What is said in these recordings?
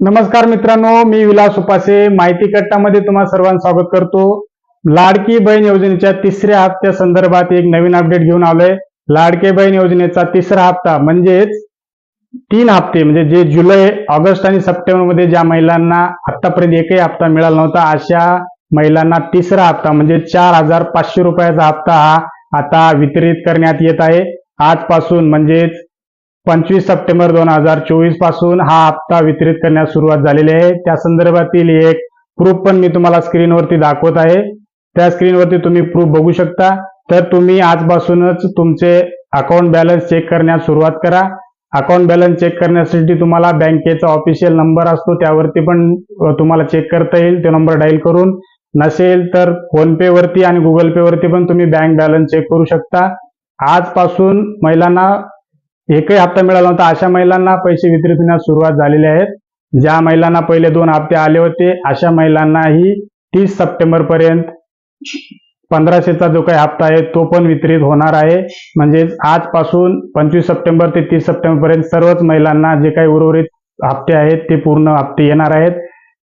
नमस्कार मित्रांनो मी विलास उपासे. माहिती कट्टामध्ये तुम्हाला सर्वांचं स्वागत करतो. लाडकी बहीण योजनेच्या तिसऱ्या हप्त्या संदर्भात एक नवीन अपडेट घेऊन आलोय. लाडके बहीण योजनेचा तिसरा हप्ता म्हणजेच तीन हप्ते म्हणजे जे जुलै ऑगस्ट आणि सप्टेंबरमध्ये ज्या महिलांना आतापर्यंत एकही हप्ता मिळाला नव्हता अशा महिलांना तिसरा हप्ता म्हणजे चार हजार पाचशे रुपयाचा हप्ता हा आता वितरित करण्यात येत आहे. आजपासून म्हणजेच पंचवीस सप्टेंबर दोन हजार चोवीसपासून हा हप्ता वितरित करण्यास सुरुवात झालेली आहे. त्या संदर्भातील एक प्रूफ पण मी तुम्हाला स्क्रीनवरती दाखवत आहे. त्या स्क्रीनवरती तुम्ही प्रूफ बघू शकता. तर तुम्ही आजपासूनच तुमचे अकाउंट बॅलन्स चेक करण्यास सुरुवात करा. अकाउंट बॅलन्स चेक करण्यासाठी तुम्हाला बँकेचा ऑफिशियल नंबर असतो त्यावरती पण तुम्हाला चेक करता येईल. तो नंबर डायल करून. नसेल तर फोन पे वरती आणि गुगल पे वरती पण तुम्ही बँक बॅलन्स चेक करू शकता. आजपासून महिलांना एकही हप्ता मिळाला नव्हता. अशा महिलांना पैसे वितरित होण्यास सुरुवात झालेली आहेत ज्या महिलांना पहिले दोन हप्ते आले होते अशा महिलांनाही तीस सप्टेंबर पर्यंत पंधराशेचा जो काही हप्ता आहे तो पण वितरित होणार आहे. म्हणजेच आजपासून पंचवीस सप्टेंबर ते तीस सप्टेंबर पर्यंत सर्वच महिलांना जे काही उर्वरित हप्ते आहेत ते पूर्ण हप्ते येणार आहेत.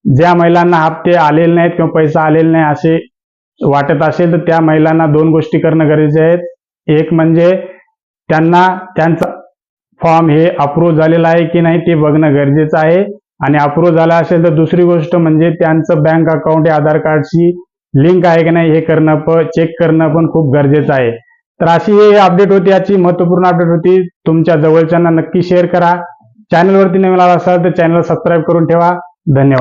ज्या महिलांना हप्ते आलेले नाहीत किंवा पैसा आलेला नाही असे वाटत असेल तर त्या महिलांना दोन गोष्टी करणं गरजेचे आहेत एक म्हणजे त्यांना त्यांचा फॉर्म हे अप्रूव्ह झालेलं आहे की नाही ते बघणं गरजेचं आहे. आणि अप्रूव्ह झाला असेल तर दुसरी गोष्ट म्हणजे त्यांचं बँक अकाउंट हे आधार कार्डशी लिंक आहे की नाही हे करणं पण चेक करणं पण खूप गरजेचं आहे. तर अशी ही अपडेट होती. याची महत्त्वपूर्ण अपडेट होती. तुमच्या जवळच्यांना नक्की शेअर करा. चॅनलवरती नवीन आला असाल तर चॅनल सबस्क्राईब करून ठेवा. धन्यवाद.